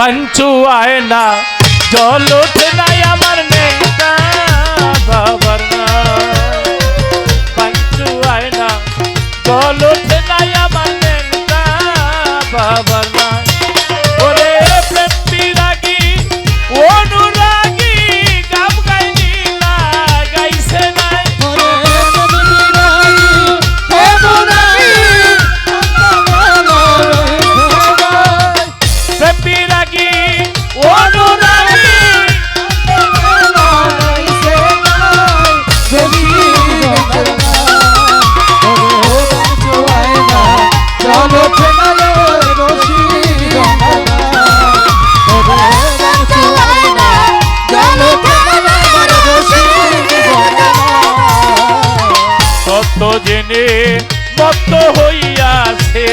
পাঞ্চু আয় না জল ওঠে নাই আমার নে প্রেমে মত হইয়াছে।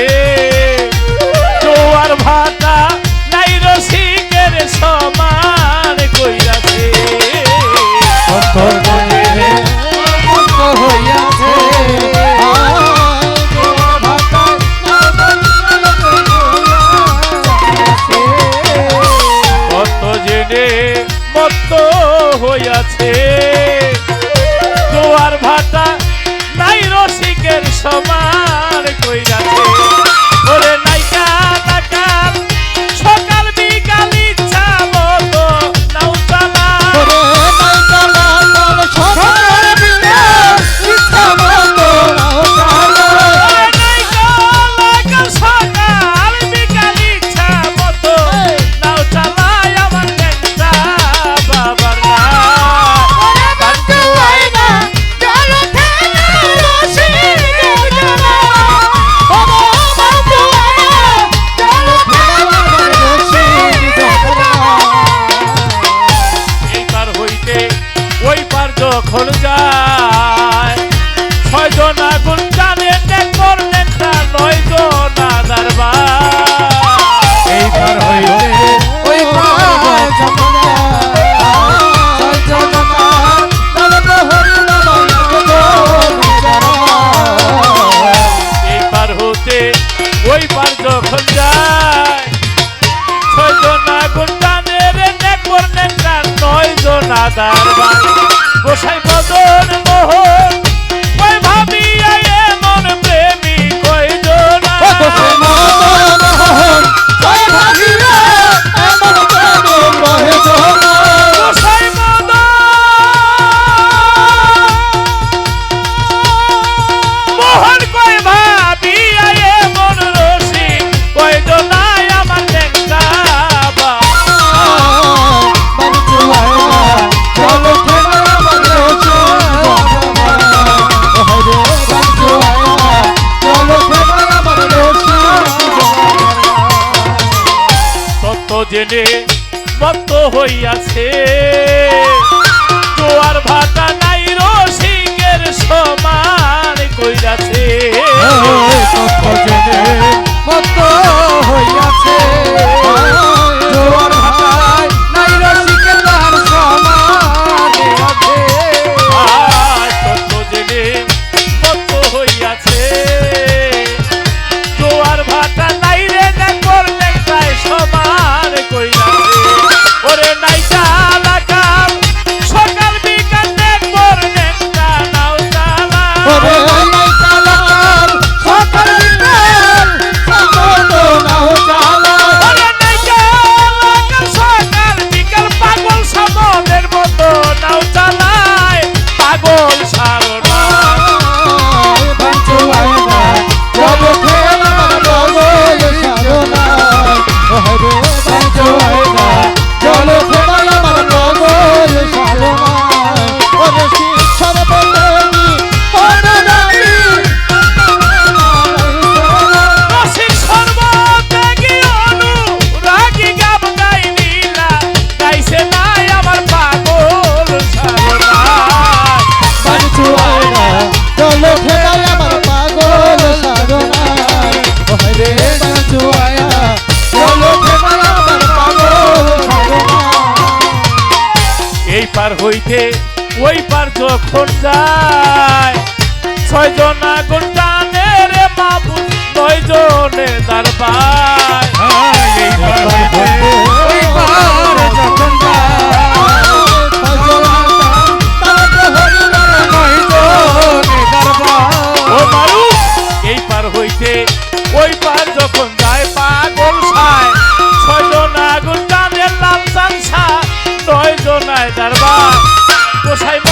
দারবার গোসাই বদন মোহন জেনে মত হইয়াছে। জোয়ার ভাটা নাই রসিকের সমান কইরাছে। পার হইতে, ওই পার যখন যায় ছয় জন আগুন টানে রে বাবু ছয় জনে দরবার pues hay